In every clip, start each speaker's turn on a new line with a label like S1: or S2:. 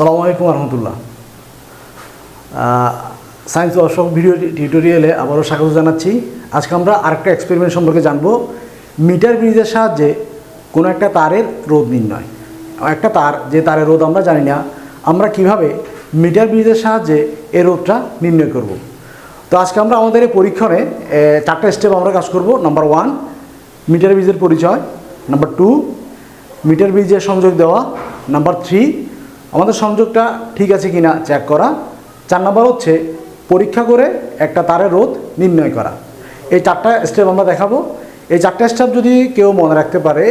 S1: সালামু আলাইকুম science Ashok video টিউটোরিয়ালে আবারও স্বাগত জানাচ্ছি। আজকে আমরা আরেকটা এক্সপেরিমেন্ট সম্পর্কে জানব। মিটার ব্রিজের সাহায্যে কোনো একটা তারের রোধ নির্ণয়। একটা তার, যে তারের রোধ আমরা জানি না, আমরা কীভাবে মিটার ব্রিজের সাহায্যে এই রোধটা নির্ণয় করব। তো আজকে আমরা আমাদের এই পরীক্ষণে চারটা স্টেপ আমরা কাজ করব। নাম্বার ওয়ান মিটার ব্রিজের পরিচয়। নাম্বার টু মিটার ব্রিজের সংযোগ দেওয়া। নাম্বার থ্রি আমাদের সংযোগটা ঠিক আছে কিনা চেক করা। চার নম্বর হচ্ছে, পরীক্ষা করে একটা তারের রোধ নির্ণয় করা। এই চারটা স্টেপ আমরা দেখাবো। এই চারটা স্টেপ যদি কেউ মনে রাখতে পারে,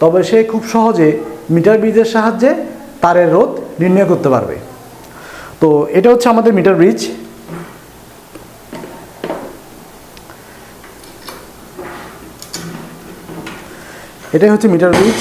S1: তবে সে খুব সহজে মিটার ব্রিজের সাহায্যে তারের রোধ নির্ণয় করতে পারবে। তো এটা হচ্ছে আমাদের মিটার ব্রিজ। এটাই হচ্ছে মিটার ব্রিজ।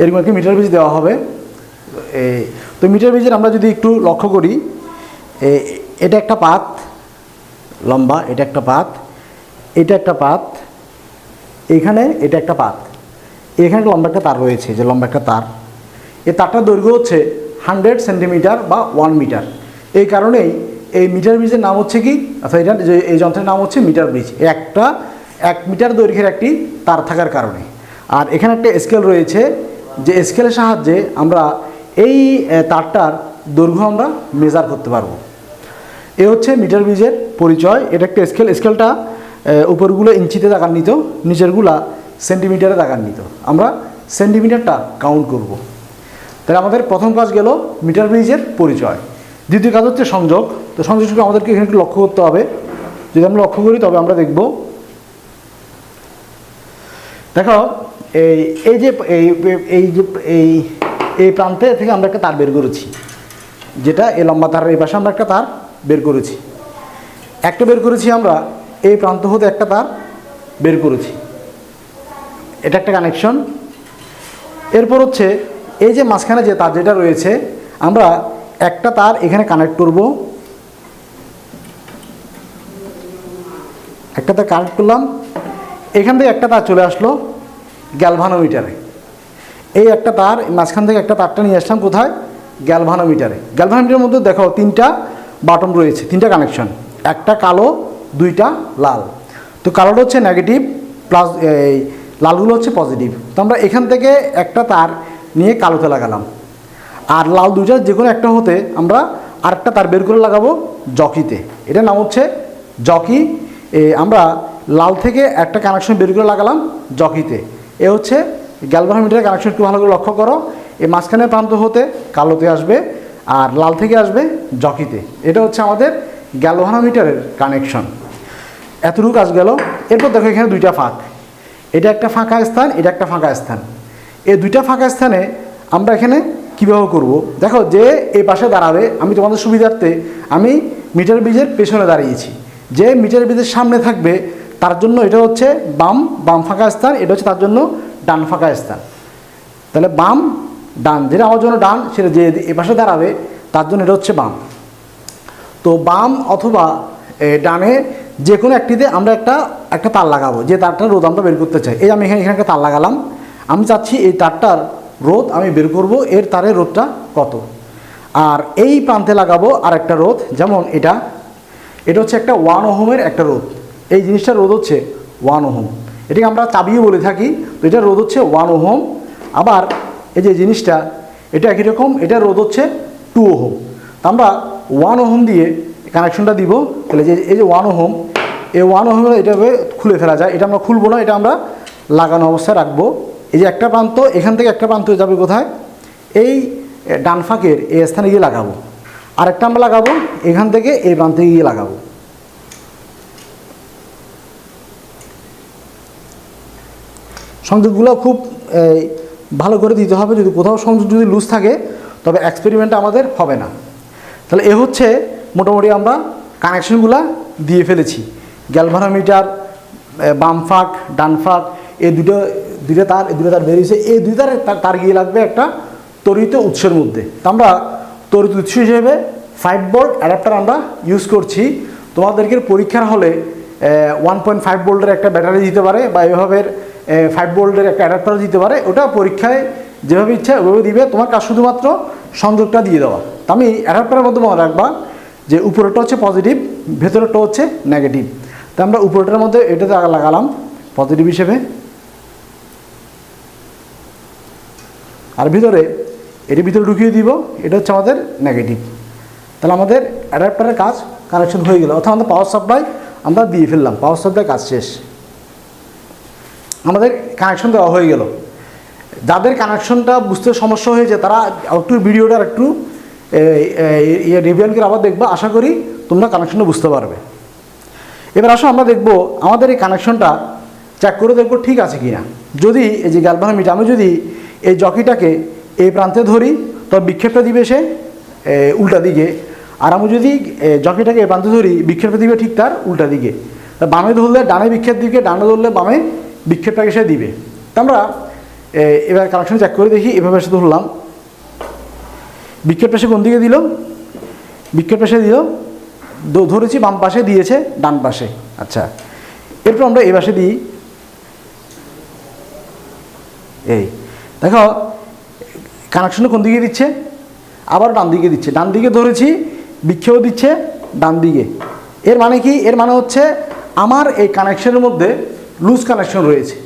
S1: এরকম একটি মিটার ব্রিজ দেওয়া হবে। তো মিটার ব্রিজের আমরা যদি একটু লক্ষ্য করি এটা একটা পাত, লম্বা, এটা একটা পাত, এটা একটা পাত, এখানে এটা একটা পাত। এখানে লম্বা একটা তার রয়েছে, যে লম্বা একটা তার। এই তারটার দৈর্ঘ্য হচ্ছে হান্ড্রেড সেন্টিমিটার বা ওয়ান মিটার এই কারণেই এই মিটার ব্রিজের নাম হচ্ছে কি? অর্থাৎ এটা যে এই যন্ত্রের নাম হচ্ছে মিটার ব্রিজ একটা, এক মিটার দৈর্ঘ্যের একটি তার থাকার কারণে। আর এখানে একটা স্কেল রয়েছে যে স্কেলের সাহায্যে আমরা এই তারটার দৈর্ঘ্য আমরা মেজার করতে পারব। এ হচ্ছে মিটার ব্রিজের পরিচয়। এটা একটা স্কেল স্কেলটা উপরগুলো ইঞ্চিতে দাগান্বিত নিচেরগুলা সেন্টিমিটারে দাগান্বিত আমরা সেন্টিমিটারটা কাউন্ট করব। তাহলে আমাদের প্রথম কাজ গেল মিটার ব্রিজের পরিচয়। দ্বিতীয় কাজ হচ্ছে সংযোগ। তো সংযোগটা আমাদেরকে এখানে একটু লক্ষ্য করতে হবে। যদি আমরা লক্ষ্য করি, তবে আমরা দেখব। দেখো এই এই যে, এই এই যে, এই এই প্রান্তে থেকে আমরা একটা তার বের করেছি। যেটা এই লম্বা তারের এই পাশে আমরা একটা তার বের করেছি। একটা বের করেছি আমরা, এই প্রান্ত হতে একটা তার বের করেছি। এটা একটা কানেকশন এরপর হচ্ছে, এই যে মাঝখানে যে তার যেটা রয়েছে, আমরা একটা তার এখানে কানেক্ট করব। একটা তার কানেক্ট করলাম। এখান থেকে একটা তার চলে আসলো। গ্যালভানোমিটারে। এই একটা তার মাঝখান থেকে একটা তারটা নিয়ে আসলাম কোথায়? গ্যালভানোমিটারে। গ্যালভানোমিটারের মধ্যে দেখো তিনটা বাটন রয়েছে, তিনটা কানেকশন, একটা কালো, দুইটা লাল। তো কালোটা হচ্ছে নেগেটিভ প্লাস এই লালগুলো হচ্ছে পজিটিভ তো আমরা এখান থেকে একটা তার নিয়ে কালোতে লাগালাম। আর লাল দুইটার যে কোনো একটা হতে আমরা আরেকটা তার বের করে লাগাবো জকিতে। এটার নাম হচ্ছে জকি। আমরা লাল থেকে একটা কানেকশন বের করে লাগালাম জকিতে। এ হচ্ছে গ্যালভানোমিটারের কানেকশন একটু ভালো করে লক্ষ্য করো। এই মাঝখানের প্রান্ত হতে কালোতে আসবে আর লাল থেকে আসবে জকিতে। এটা হচ্ছে আমাদের গ্যালভানোমিটারের কানেকশন এতটুকু কাজ গেল। এরপর দেখো এখানে দুইটা ফাঁক। এটা একটা ফাঁকা স্থান, এটা একটা ফাঁকা স্থান। এই দুইটা ফাঁকা স্থানে আমরা এখানে কীভাবে করব? দেখো যে এই পাশে দাঁড়াবে, আমি তোমাদের সুবিধার্থে আমি মিটার ব্রিজের পেছনে দাঁড়িয়েছি। যে মিটার ব্রিজের সামনে থাকবে তার জন্য এটা হচ্ছে বাম বাম ফাঁকা স্থান, এটা হচ্ছে তার জন্য ডান ফাঁকা স্থান। তাহলে বাম, ডান, যেটা আমার জন্য ডান, সেটা যে এ পাশে দাঁড়াবে, তার জন্য এটা হচ্ছে বাম। তো বাম অথবা ডানে যে কোনো একটিতে আমরা একটা একটা তার লাগাবো, যে তারটার রোদ আমরা বের করতে চাই। এই আমি এখানে এখানে একটা তার লাগালাম, আমি চাচ্ছি এই তারটার রোদ আমি বের করব, এর তারের রোদটা কত? আর এই প্রান্তে লাগাবো আর একটা রোদ যেমন এটা। এটা হচ্ছে একটা ওয়ান ওহমের একটা রোদ এই জিনিসটা রোদ হচ্ছে ওয়ান ওহম। এটাকে আমরা চাবিও বলে থাকি, তো এটা রোদ হচ্ছে ওয়ান ওহম। আবার এই যে জিনিসটা, এটা একই রকম, এটা রোদ হচ্ছে টু ওহম। তো আমরা ওয়ান ওহম দিয়ে কানেকশনটা দিব। তাহলে যে, এই যে ওয়ান ওহম, এই ওয়ান ওহম এটাকে খুলে ফেলা যায়। এটা আমরা খুলবো না, এটা আমরা লাগানো অবস্থায় রাখব। এই যে একটা প্রান্ত, এখান থেকে একটা প্রান্ত যাবে কোথায়? এই ডান ফাঁকের এই স্থানে গিয়ে লাগাবো। আরেকটা আমরা লাগাবো, এখান থেকে এই প্রান্তে গিয়ে লাগাবো। সংযোগগুলো খুব ভালো করে দিতে হবে। যদি কোথাও সংযোগ যদি লুজ থাকে, তবে এক্সপেরিমেন্ট আমাদের হবে না। তাহলে এ হচ্ছে মোটামুটি আমরা কানেকশনগুলো দিয়ে ফেলেছি। গ্যালভানোমিটার বাম ফাঁক, ডান ফাঁক এই দুটো দুটো তার দুটো তার বেরিয়েছে এই দুই তার তার গিয়ে লাগবে একটা তরিত উৎসের মধ্যে। তো আমরা তরিত উৎস হিসেবে ফাইভ বোল্ট অ্যাডাপ্টার আমরা ইউজ করছি। তোমাদেরকে পরীক্ষার হলে ওয়ান পয়েন্ট ফাইভ বোল্টের একটা ব্যাটারি দিতে পারে বা এভাবে ফাইভ ভোল্টের একটা অ্যাডাপ্টার দিতে পারে। ওটা পরীক্ষায় যেভাবে ইচ্ছা ওইভাবে দিবে। তোমার কাজ শুধুমাত্র সংযোগটা দিয়ে দেওয়া। তা আমি অ্যাডাপ্টারের মধ্যে মনে রাখবা যে উপরেরটা হচ্ছে পজিটিভ ভেতরেরটা হচ্ছে নেগেটিভ তা আমরা উপরেরটার মধ্যে এটাতে লাগালাম পজিটিভ হিসেবে। আর ভিতরে এর ভিতরে ঢুকিয়ে দিব, এটা হচ্ছে আমাদের নেগেটিভ তাহলে আমাদের অ্যাডাপ্টারের কাজ কানেকশন হয়ে গেল। অর্থাৎ আমাদের পাওয়ার সাপ্লাই আমরা দিয়ে ফেললাম। পাওয়ার সাপ্লাই কাজ শেষ। আমাদের কানেকশন দেওয়া হয়ে গেল। যাদের কানেকশনটা বুঝতে সমস্যা হয়েছে, তারা একটু ভিডিওটা একটু করে আবার দেখবা। আশা করি তোমরা কানেকশনটা বুঝতে পারবে। এবার আসো, আমরা দেখব আমাদের এই কানেকশনটা চেক করে দেখব ঠিক আছে কি না যদি এই যে গ্যালভানোমিটার আমি যদি এই জকিটাকে এই প্রান্তে ধরি তবে বিক্ষেপটা দিবে সে উল্টা দিকে। আর আমি যদি জকিটাকে এই প্রান্তে ধরি, বিক্ষেপটা দিবে ঠিক তার উল্টা দিকে। বামে ধরলে ডানে বিক্ষেপ দিকে, ডানে ধরলে বামে বিক্ষেপটাকে সে দিবে। তা আমরা এবার কানেকশন চেক করে দেখি, এভাবে সে ধরলাম। বিক্ষেপটা সে কোন দিকে দিল? বিক্ষেপটা সে দিল ধরেছি বাম পাশে দিয়েছে, ডান পাশে। আচ্ছা এরপর আমরা এই পাশে দিই। এই, দেখো কানেকশন কোন দিকে দিচ্ছে? আবার ডান দিকে দিচ্ছে। ডান দিকে ধরেছি, বিক্ষেপও দিচ্ছে, ডান দিকে। এর মানে কি? এর মানে হচ্ছে, আমার এই কানেকশনের মধ্যে লুজ কানেকশন রয়েছে।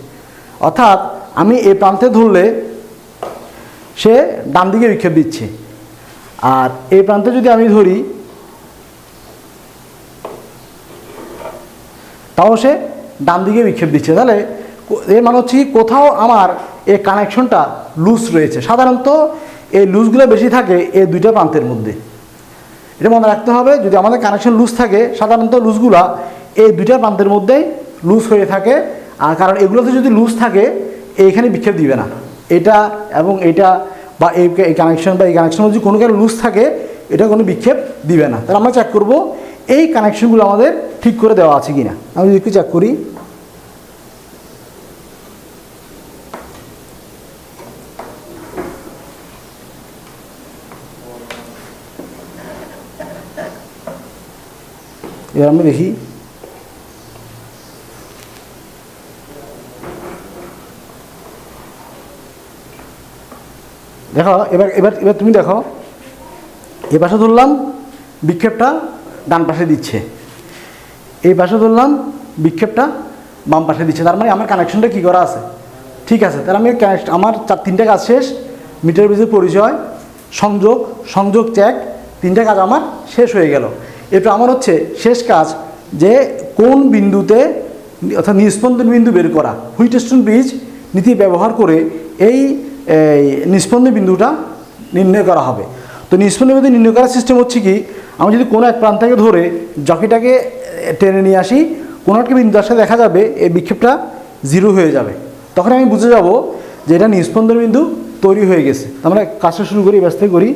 S1: অর্থাৎ আমি এই প্রান্তে ধরলে সে ডান দিকে বিক্ষেপ দিচ্ছে। আর এই প্রান্তে যদি আমি ধরি, তাও সে ডান দিকে বিক্ষেপ দিচ্ছে। তাহলে এর মানে হচ্ছে কোথাও আমার এই কানেকশনটা লুজ রয়েছে। সাধারণত এই লুজগুলো বেশি থাকে এই দুইটা প্রান্তের মধ্যে। এটা মনে রাখতে হবে, যদি আমাদের কানেকশন লুজ থাকে, সাধারণত লুজগুলা এই দুইটা প্রান্তের মধ্যেই লুজ হয়ে থাকে। আর কারণ এগুলোতে যদি লুজ থাকে, এইখানে বিক্ষেপ দিবে না। এটা এবং এটা বা এই কানেকশন বা এই কানেকশন যদি কোনো কারণে লুজ থাকে, এটা কোনো বিক্ষেপ দিবে না। তাহলে আমরা চেক করব, এই কানেকশনগুলো আমাদের ঠিক করে দেওয়া আছে কি না আমি যদি একটু চেক করি। এবার আমি দেখি। দেখো, এবার এবার এবার তুমি দেখো এ পাশে ধরলাম, বিক্ষেপটা ডান পাশে দিচ্ছে। এই পাশে ধরলাম, বিক্ষেপটা বাম পাশে দিচ্ছে। তার মানে আমার কানেকশনটা কী করা আছে? ঠিক আছে, তাহলে আমি আমার চার, তিনটে কাজ শেষ। মিটার বিজের পরিচয়, সংযোগ সংযোগ চেক তিনটে কাজ আমার শেষ হয়ে গেল। এটা আমার হচ্ছে শেষ কাজ যে কোন বিন্দুতে, অর্থাৎ নিস্পন্দন বিন্দু বের করা, হুইটস্টোন ব্রিজ নীতি ব্যবহার করে এই এই নিস্পন্দন বিন্দুটা নির্ণয় করা হবে। তো নিষ্পন্ন বিন্দু নির্ণয় করার সিস্টেম হচ্ছে কি, আমি যদি কোনো এক প্রান্তকে ধরে জকিটাকে টেনে নিয়ে আসি, কোনো একটা বিন্দু আসলে দেখা যাবে এই বিক্ষেপটা জিরো হয়ে যাবে। তখন আমি বুঝে যাব যে এটা নিস্পন্দন বিন্দু তৈরি হয়ে গেছে। আমরা কাজটা শুরু করি ব্যস্ত করি।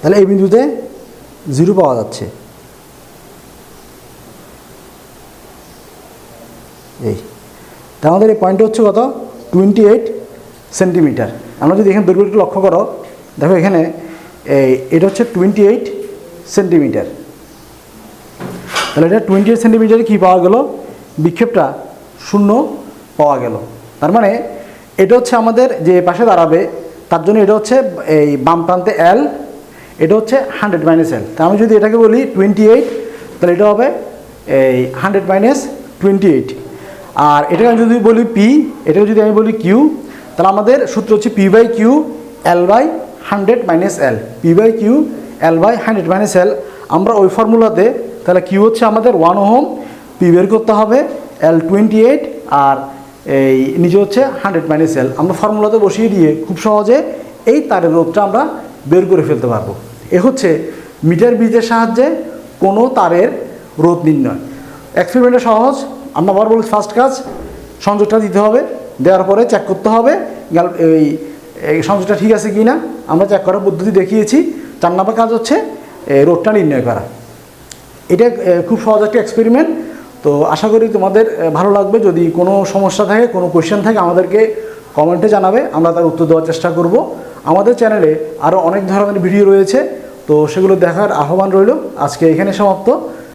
S1: তাহলে এই বিন্দুতে জিরো পাওয়া যাচ্ছে। এই। তা আমাদের এই পয়েন্ট হচ্ছে কত? টোয়েন্টি এইট সেন্টিমিটার আমরা যদি এখানে দৈর্ঘ্য একটু লক্ষ্য করো, দেখো এখানে এই, এটা হচ্ছে টোয়েন্টি এইট সেন্টিমিটার তাহলে এটা টোয়েন্টি এইট সেন্টিমিটারে কী পাওয়া গেল? বিক্ষেপটা শূন্য পাওয়া গেল। তার মানে এটা হচ্ছে আমাদের যে পাশে দাঁড়াবে, তার জন্য এটা হচ্ছে এই বাম প্রান্তে এল এটা হচ্ছে হান্ড্রেড মাইনাস এল তা আমি যদি এটাকে বলি টোয়েন্টি এইট তাহলে এটা হবে এই হান্ড্রেড মাইনাস টোয়েন্টি এইট আর এটাকে আমি যদি বলি পি এটাকে যদি আমি বলি কিউ তাহলে আমাদের সূত্র হচ্ছে P by Q L by hundred minus L P by Q L by hundred minus L আমরা ওই ফর্মুলাতে তাহলে কিউ হচ্ছে আমাদের ওয়ান ওহম পি বের করতে হবে এল টোয়েন্টি এইট আর এই নিজে হচ্ছে হান্ড্রেড মাইনাস এল আমরা ফর্মুলাতে বসিয়ে দিয়ে খুব সহজে এই তারের রোধটা আমরা বের করে ফেলতে পারব। এ হচ্ছে মিটার ব্রিজের সাহায্যে কোনো তারের রোধ নির্ণয়। এক্সপেরিমেন্টটা সহজ আমরা আবার বলি ফার্স্ট কাজ, সংযোগটা দিতে হবে, দেওয়ার পরে চেক করতে হবে এই সংযোগটা ঠিক আছে কি না আমরা চেক করার পদ্ধতি দেখিয়েছি, চার নম্বর কাজ হচ্ছে রোডটা নির্ণয় করা। এটা খুব সহজ একটা এক্সপেরিমেন্ট তো আশা করি তোমাদের ভালো লাগবে। যদি কোনো সমস্যা থাকে, কোনো কোয়েশ্চেন থাকে, আমাদেরকে কমেন্টে জানাবে, আমরা তার উত্তর দেওয়ার চেষ্টা করব। আমাদের চ্যানেলে আরও অনেক ধরনের ভিডিও রয়েছে। তো সেগুলো দেখার আহ্বান রইল। আজকে এখানে সমাপ্ত।